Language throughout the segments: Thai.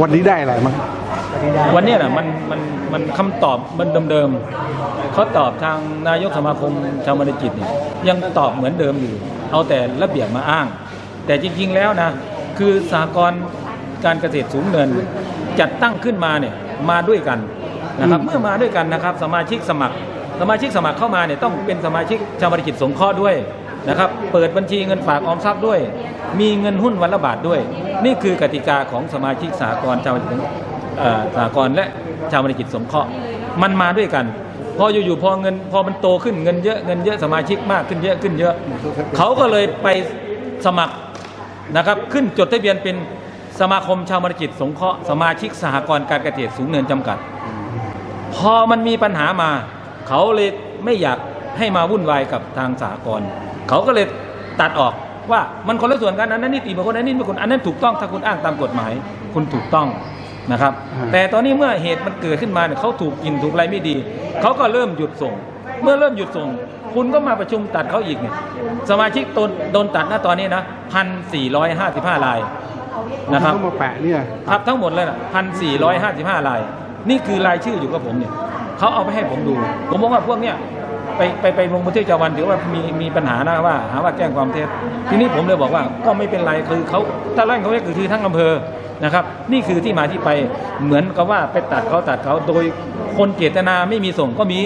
วันนี้ได้อะไรมั้งวันเนี้ยนะมันมันมันคำตอบมันเดิมๆเขาตอบทางนายกสมาคมชาวมรจิตเนี่ยยังตอบเหมือนเดิมอยู่ เอาแต่ระเบียบมาอ้าง แต่จริงๆแล้วนะ คือสหกรณ์การเกษตรสูงเนินจัดตั้งขึ้นมาเนี่ยมาด้วยกันนะครับเมื่อมาด้วยกันนะครับ สมาชิกสมัคร สมาชิกสมัครเข้ามาเนี่ยต้องเป็นสมาชิกชาวมรจิตสงเคราะห์ด้วย นะครับ เปิดบัญชีเงินฝากออมทรัพย์ด้วย มีเงินหุ้นวันละบาทด้วย นี่คือกติกาของสมาชิกสหกรณ์ชาวสหกรณ์และชาวมรกิจสงเคราะห์มันมาด้วยกัน พออยู่ๆพอเงินพอมันโตขึ้นเงินเยอะเงินเยอะสมาชิกมากขึ้นเยอะขึ้นเยอะ เขาก็เลยไปสมัครนะครับขึ้นจดทะเบียนเป็นสมาคมชาวมรกิจสงเคราะห์สมาชิกสหกรณ์การเกษตรสูงเนินจำกัด พอมันมีปัญหามา เขาเลยไม่อยากให้มาวุ่นวายกับทางสหกรณ์ เขาก็เลยตัดออกว่ามันคนละส่วนกันอันนั้นนิติบุคคลอันนี้นิติบุคคลอันนั้นถูกต้องถ้าคุณอ้างตามกฎหมาย คุณถูกต้องนะครับอ่าแต่ตอนนี้เมื่อเหตุมันเกิดขึ้นมาเนี่ยเขาถูกกินถูกอะไรไม่ดี เขาก็เริ่มหยุดส่ง เมื่อเริ่มหยุดส่ง คุณก็มาประชุมตัดเขาอีกเนี่ยสมาชิกตนโดนตัดหน้าตอนนี้นะพันสี่ร้อยห้าสิบห้ารายนะครับต้องมาแปะเนี่ยครับทั้งหมดเลยนะพันสี่ร้อยห้าสิบห้าราย นี่คือรายชื่ออยู่กับผมเนี่ยเขาเอาไปให้ผมดู ผมบอกว่าพวกเนี้ย ไปไปไปลงบันทึกประจำวันถือว่ามีมีปัญหานะว่าหาว่าแจ้งความเท็จทีนี้ผมเลยบอกว่าก็ไม่เป็นไรคือเขาถ้าไล่เขาไว้คือทั้งอำเภอนะครับ นี่คือที่มาที่ไปเหมือนกับว่าไปตัดเขาตัดเขาโดยคนเจตนาไม่มีส่งก็มี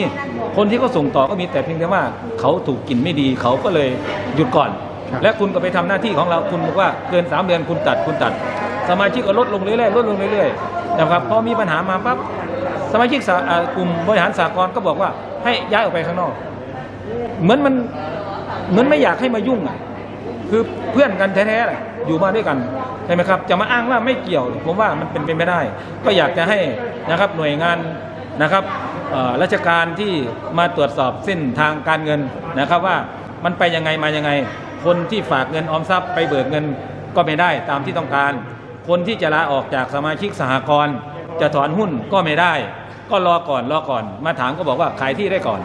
คนที่เขาส่งต่อก็มีแต่เพียงแต่ว่าเขาถูกกลิ่นไม่ดีเขาก็เลยหยุดก่อนครับและคุณก็ไปทำหน้าที่ของเราคุณบอกว่าเกิน3เดือนคุณตัดคุณตัด สมาชิกก็ลดลงเรื่อยๆลดลงเรื่อยๆนะครับพอมีปัญหามาปั๊บสมาชิกสาอ่ากลุ่มบริหารสากลก็บอกว่า ให้ย้ายออกไปข้างนอก เหมือนมันเหมือนไม่อยากให้มายุ่งอะ คือเพื่อนกันแท้ๆแหละอยู่มาด้วยกันใช่ไหมครับ จะมาอ้างว่าไม่เกี่ยว ผมว่ามันเป็นไปไม่ได้ ก็อยากจะให้นะครับหน่วยงานนะครับราชการที่มาตรวจสอบเส้นทางการเงินนะครับว่ามันไปยังไงมายังไง คนที่ฝากเงินออมทรัพย์ไปเบิกเงินก็ไม่ได้ตามที่ต้องการ คนที่จะลาออกจากสมาชิกสหกรณ์จะถอนหุ้นก็ไม่ได้ ก็รอก่อนรอก่อน มาถามก็บอกว่าขายที่ได้ก่อน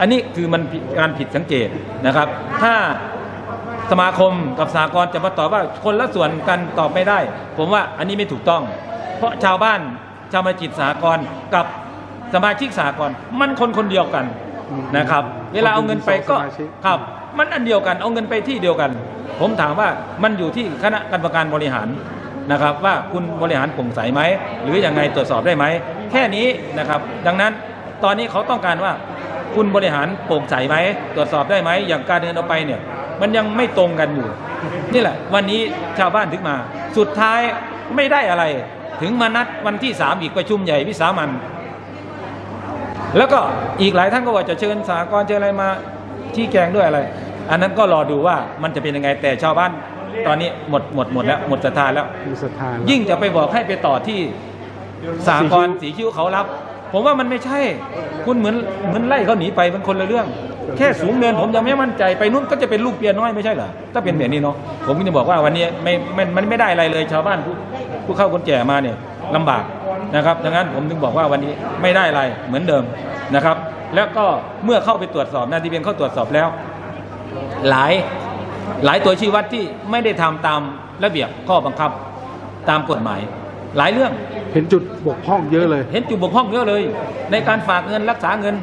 อันนี้คือมันการผิดสังเกตนะครับ ถ้าสมาคมกับสากลจะมาตอบว่าคนละส่วนกันตอบไม่ได้ ผมว่าอันนี้ไม่ถูกต้อง เพราะชาวบ้านชาวมาจิตสากลกับสมาชิกสากลมันคนคนเดียวกันนะครับ เวลาเอาเงินไปก็ครับ มันอันเดียวกันเอาเงินไปที่เดียวกัน ผมถามว่ามันอยู่ที่คณะกรรมการบริหาร นะครับว่าคุณบริหารโปร่งใสไหมหรืออยังไงตรวจสอบได้ไหม แค่นี้นะครับดังนั้นตอนนี้เขาต้องการว่าคุณบริหารโปร่งใสไหมตรวจสอบได้ไหมอย่างการเดินเอาไปเนี่ยมันยังไม่ตรงกันอยู่นี่แหละ วันนี้ชาวบ้านถึงมา สุดท้ายไม่ได้อะไร ถึงมานัดวันที่สามอีกประชุมใหญ่วิสามันแล้วก็อีกหลายท่านก็ว่าจะเชิญสากลเชิญอะไรมาชี้แจงด้วยอะไร อันนั้นก็รอดูว่ามันจะเป็นยังไงแต่ชาวบ้าน ตอนนี้หมดหมดหมดแล้วหมดศรัทธาแล้ว มีศรัทธาแล้วยิ่งจะไปบอกให้ไปต่อที่สากลสีคิ้วเขารับ ผมว่ามันไม่ใช่ คุณเหมือนเหมือนไล่เขาหนีไปมันคนละเรื่อง แค่สูงเนินผมยังไม่มั่นใจไปนู้นก็จะเป็นลูกเปียน้อยไม่ใช่เหรอถ้าเป็นแบบนี้เนาะผมก็จะบอกว่าวันนี้ไม่ไม่มันไม่ได้อะไรเลยชาวบ้านผู้ผู้เข้าคนแก่มาเนี่ยลำบากนะครับดังนั้นผมถึงบอกว่าวันนี้ไม่ได้อะไรเหมือนเดิมนะครับ แล้วก็เมื่อเข้าไปตรวจสอบนาทีเบียนเข้าตรวจสอบแล้ว หลาย หลายตัวชี้วัดที่ไม่ได้ทำตามระเบียบข้อบังคับตามกฎหมาย หลายเรื่องเห็นจุดบกพร่องเยอะเลย เห็นจุดบกพร่องเยอะเลย ในการฝากเงินรักษาเงิน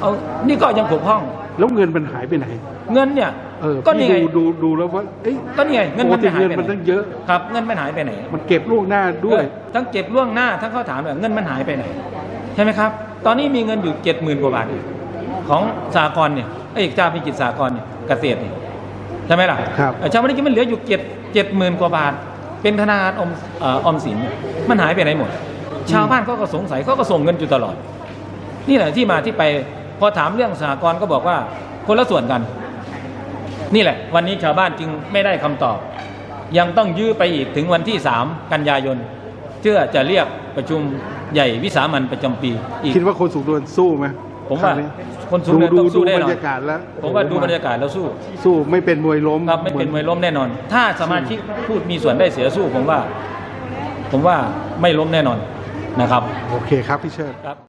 เอานี่ก็ยังบกพร่อง แล้วเงินมันหายไปไหน เงินเนี่ยเออก็นี่พี่ไงดูดูดูแล้วว่าเอ้ยก็นี่ไงเงินปกมันติจะหายเงินไปมันไหนตั้งเยอะครับเงินมันหายไปไหน มันเก็บล่วงหน้าด้วยเออทั้งเก็บล่วงหน้าทั้งเขาถามเลยเงินมันหายไปไหน ใช่ไหมครับ ตอนนี้มีเงินอยู่เจ็ดหมื่นกว่าบาทอยู่ของสากลเนี่ยไอ้ยเจ้าพิจิตสากลเนี่ยเกษตรเนี่ย ใช่ไหมล่ะครับเอ่อชาวบ้านนี่มันเหลืออยู่เจ็ดเจ็ดหมื่นกว่าบาท เป็นธนาคารอมเอ่อออมสินมันหายไปไหนหมด ชาวบ้านเขาก็สงสัยเขาก็ส่งเงินอยู่ตลอด นี่แหละที่มาที่ไปพอถามเรื่องสหกรณ์ก็บอกว่าคนละส่วนกัน นี่แหละ วันนี้ชาวบ้านจึงไม่ได้คำตอบ ยังต้องยื้อไปอีกถึงวันที่3กันยายนเพื่อจะเรียกประชุมใหญ่วิสามันประจำปีอีกคิดว่าคนสูงดวนสู้ไหม ผมว่ารั้งนี้คนสูงเนินดูต้องสู้ดูแน่บรนอนรยากาศแล้วผมว่าดูบรรยากาศแล้วสู้ สู้ไม่เป็นมวยล้มครับไม่เป็นหมวยล้มแน่นอน ถ้าสมาชิกพูดมีส่วนได้เสียสู้ผมว่า ผมว่าไม่ล้มแน่นอนนะครับ โอเคครับพี่เชิดครับ